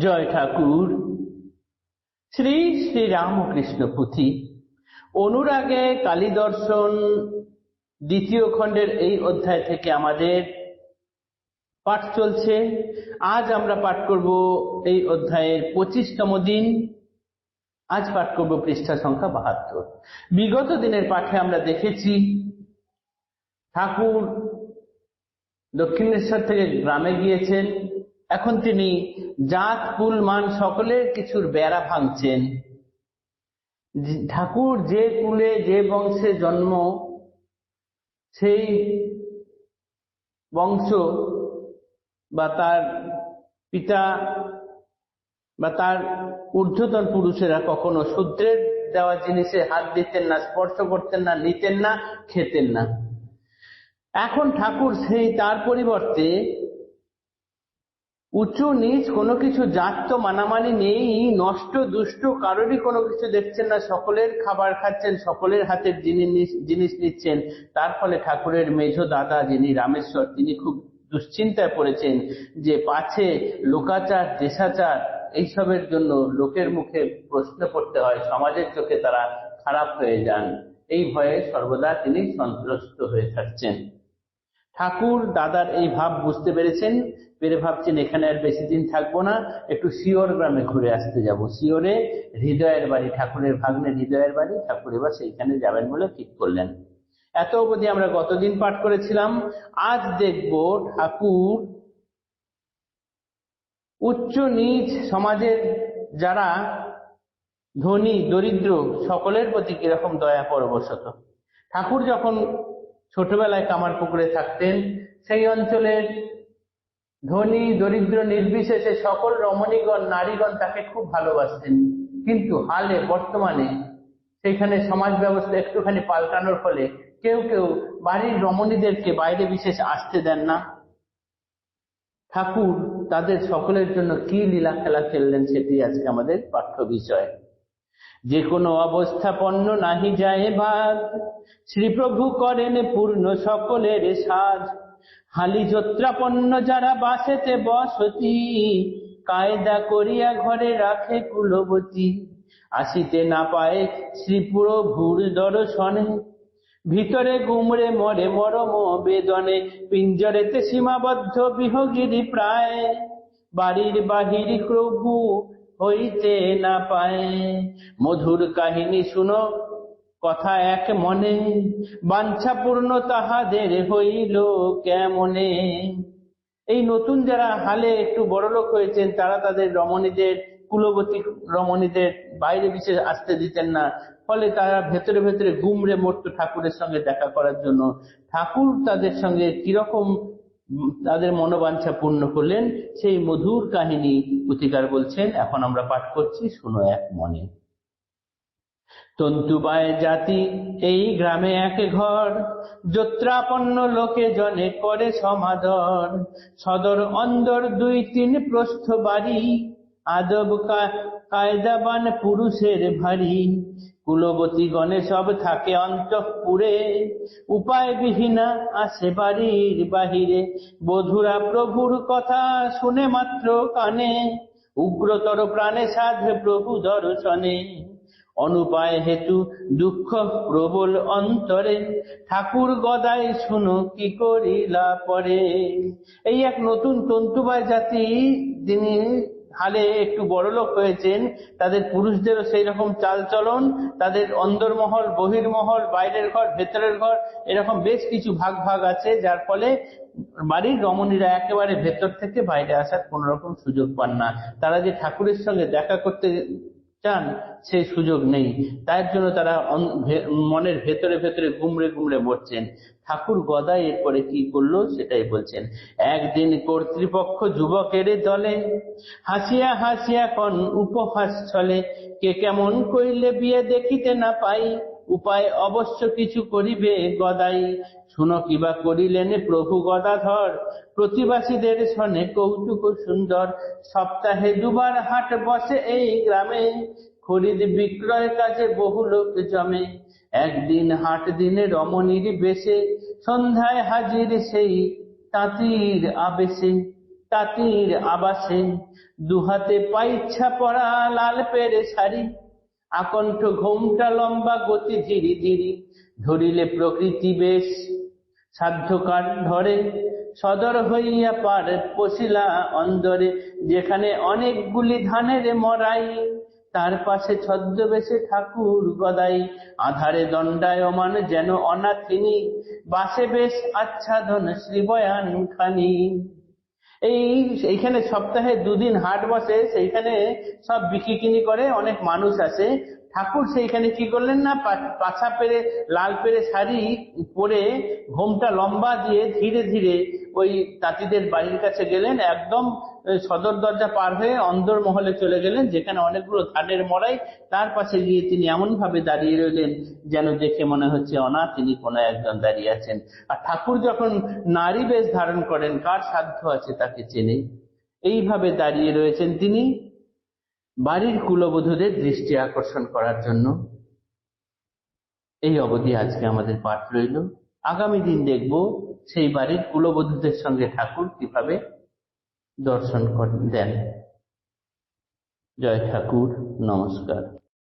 জয় ঠাকুর। শ্রী শ্রী রামকৃষ্ণ পুঁথি। অনুরাগে কালী দর্শন দ্বিতীয় খণ্ডের এই অধ্যায় থেকে আমাদের পাঠ চলছে। আজ আমরা পাঠ করব এই অধ্যায়ের পঁচিশতম দিন। আজ পাঠ করব পৃষ্ঠা সংখ্যা বাহাত্তর। বিগত দিনের পাঠে আমরা দেখেছি, ঠাকুর দক্ষিণেশ্বর থেকে গ্রামে গিয়েছেন। এখন তিনি জাত, কুল, মান সকলের কিছুর বেড়া ভাঙছেন। ঠাকুর যে কুলে যে বংশে জন্ম, সেই বংশ বা তার পিতা বা তার ঊর্ধ্বতন পুরুষেরা কখনো শূদ্রের দেওয়া জিনিসে হাত দিতেন না, স্পর্শ করতেন না, নিতেন না, খেতেন না। এখন ঠাকুর সেই তার পরিবর্তে উঁচু, নিচ কোনো কিছু জাত তো মানামানি নেই, নষ্ট, দুষ্ট, কারোরই কোনো কিছু দেখছেন না, সকলের খাবার খাচ্ছেন, সকলের হাতের জিনিস জিনিস নিচ্ছেন। তার ফলে ঠাকুরের মেঝো দাদা যিনি রামেশ্বর, তিনি খুব দুশ্চিন্তায় পড়েছেন যে পাছে লোকাচার, দেশাচার, এইসবের জন্য লোকের মুখে প্রশ্ন করতে হয়, সমাজের চোখে তারা খারাপ হয়ে যান। এই ভয়ে সর্বদা তিনি সন্ত্রস্ত হয়ে থাকছেন। ঠাকুর দাদার এই ভাব বুঝতে পেরেছেন পেরে ভাবছেন এখানে আর বেশি দিন থাকব না, একটু শিওর গ্রামে ঘুরে আসতে যাব। শিওরে হৃদয়ের বাড়ি, ঠাকুরের ভাগ্নে হৃদয়ের বাড়ি, ঠাকুর এবার সেইখানে যাবেন বলে ঠিক করলেন। এত অবধি আমরা গতদিন পাঠ করেছিলাম? আজ দেখব ঠাকুর উচ্চ নিচ সমাজের যারা ধনী, দরিদ্র, সকলের প্রতি কীরকম দয়া পরবশত। ঠাকুর যখন ছোটবেলায় কামার পুকুরে থাকতেন। সেই অঞ্চলের ধনী, দরিদ্র, নির্বিশেষে সকল রমণীগণ, নারীগণ তাকে খুব ভালোবাসতেন। কিন্তু হালে, বর্তমানে সেখানে সমাজ ব্যবস্থা একটুখানি পাল্টানোর ফলে কেউ কেউ বাড়ির রমণীদেরকে বাইরে বিশেষ আসতে দেন না। ঠাকুর তাদের সকলের জন্য কি লীলা খেলা খেললেন সেটি আজকে আমাদের পাঠ্য বিষয়। যে কোনো অবস্থাপন্ন নাহি যায় ভাগ শ্রীপ্রভু করেন পূর্ণ সকলের সাজ হালি যোত্রাপন্ন যারা বাসেতে বসতি, কায়দা করিয়া ঘরে রাখে কুলবতী। আসিতে না পায় শ্রীপুর ভুর দর্শনে। ভিতরে গুমরে মরে মরম বেদনে, পিঞ্জরেতে সীমাবদ্ধ বিহগিরি প্রায়। বাড়ির বাহির প্রভু হইতে না পায়। মধুর কাহিনী শুনো, কথা এক মনে, বাঞ্ছাপূর্ণ তাহাদের হইল কেমনে? এই নতুন যারা হালে একটু বড়লোক হয়েছেন, তারা তাদের রমণীদের, কুলবতী রমণীদের বাইরে বিশেষ আসতে দিতেন না। ফলে তারা ভেতরে ভেতরে গুমরে মরত ঠাকুরের সঙ্গে দেখা করার জন্য। ঠাকুর তাদের সঙ্গে কীরকম তাদের মনোবাঞ্ছা পূর্ণ করলেন। সেই মধুর কাহিনী পুথিকার বলছেন, এখন আমরা পাঠ করছি, শুনো এক মনে। তন্তুবায় জাতি, এই গ্রামে এক ঘর, যোত্রাপন্ন লোকে জনে করে সমাদর। সদর অন্দর দুই তিন প্রস্থ বাড়ি আদব কায়দাবান পুরুষের ভারী। কুলবতী গণে সব থাকে অন্তঃপুরে উপায় বিহীনা আসে বাড়ির বাহিরে। বধুরা প্রভুর কথা শুনে মাত্র কানে, উগ্রতর প্রাণে সাধে প্রভু দর্শনে। অনুপায় হেতু দুঃখ প্রবল অন্তরে, ঠাকুর গদায় শুনো কি করিলা পরে। এই এক নতুন তন্তুবায় জাতি, যিনি হালে একটু বড়লোক হয়েছেন, তাদের পুরুষদেরও সেই রকম চাল চলন তাদের অন্দরমহল, বহির্মহল, বাইরের ঘর, ভেতরের ঘর, এরকম বেশ কিছু ভাগ ভাগ আছে, যার ফলে বাড়ির রমণীরা একেবারে ভেতর থেকে বাইরে আসার কোন রকম সুযোগ পান না। তারা যে ঠাকুরের সঙ্গে দেখা করতে চান সেই সুযোগ নেই। তার জন্য তারা মনের ভেতরে ভেতরে গুমড়ে গুমড়ে মরছেন। ঠাকুর গদাই এরপরে কি করল সেটাই বলছেন। একদিন কর্তৃপক্ষ যুবকের দলে, হাসিয়া হাসিয়া কন উপহাস ছলে, কে কেমন কইলে বিয়ে দেখিতে না পাই? উপায় অবশ্য কিছু করিবে গদাই। শুনো কিবা করিলেন প্রভু গদাধর? প্রতিবাসীদের শনে কৌতুক সুন্দর। সপ্তাহে দুবার হাট বসে এই গ্রামে। খরিদ বিক্রয় কাজে বহু লোক জমে। একদিন হাট দিনে রমণীর বেশে। সন্ধ্যায় হাজির সেই তাঁতির আবেশে। তাঁতির আবাসে। দুহাতে পাইচ্ছা পরা লাল পেরে শাড়ি। আকণ্ঠ ঘোমটা লম্বা, গতি ধীরি ধীরি ধরিলে প্রকৃতি বেশ। সাধ্যকার ধরে, সদর হইয়া পার পশিলা অন্দরে, যেখানে অনেকগুলি ধানের মরাই। তার পাশে ছদ্মবেশে ঠাকুর গদাই। আধারে দণ্ডায়মান যেন অনাথিনী। বাসে বেশ আচ্ছাদন শ্রীবয়ান খানি এই এইখানে সপ্তাহে দুদিন হাট বসে সেইখানে সব বিক্রি কিনি করে অনেক মানুষ আসে। ঠাকুর সেইখানে কি করলেন না? পাছা পেরে, লাল পেরে শাড়ি পরে ঘোমটা লম্বা দিয়ে ধীরে ধীরে ওই তাঁতিদের বাড়ির কাছে গেলেন। একদম সদর দরজা পার হয়ে অন্দর মহলে চলে গেলেন, যেখানে অনেকগুলো ধানের মরাই তার পাশে গিয়ে তিনি এমন ভাবে দাঁড়িয়ে রইলেন যেন দেখে মনে হচ্ছে অনাথ তিনি কোনো একজন দাঁড়িয়ে আছেন। আর ঠাকুর যখন নারী বেশ ধারণ করেন, কার সাধ্য আছে তাকে চেনে? এইভাবে দাঁড়িয়ে রয়েছেন তিনি। বাড়ির কুলবধূদের দৃষ্টি আকর্ষণ করার জন্য এই অবধি আজকে আমাদের পাঠ রইল। আগামী দিন দেখব সেই বাড়ির কুলবধূদের সঙ্গে ঠাকুর কীভাবে দর্শন দেন। জয় ঠাকুর, নমস্কার।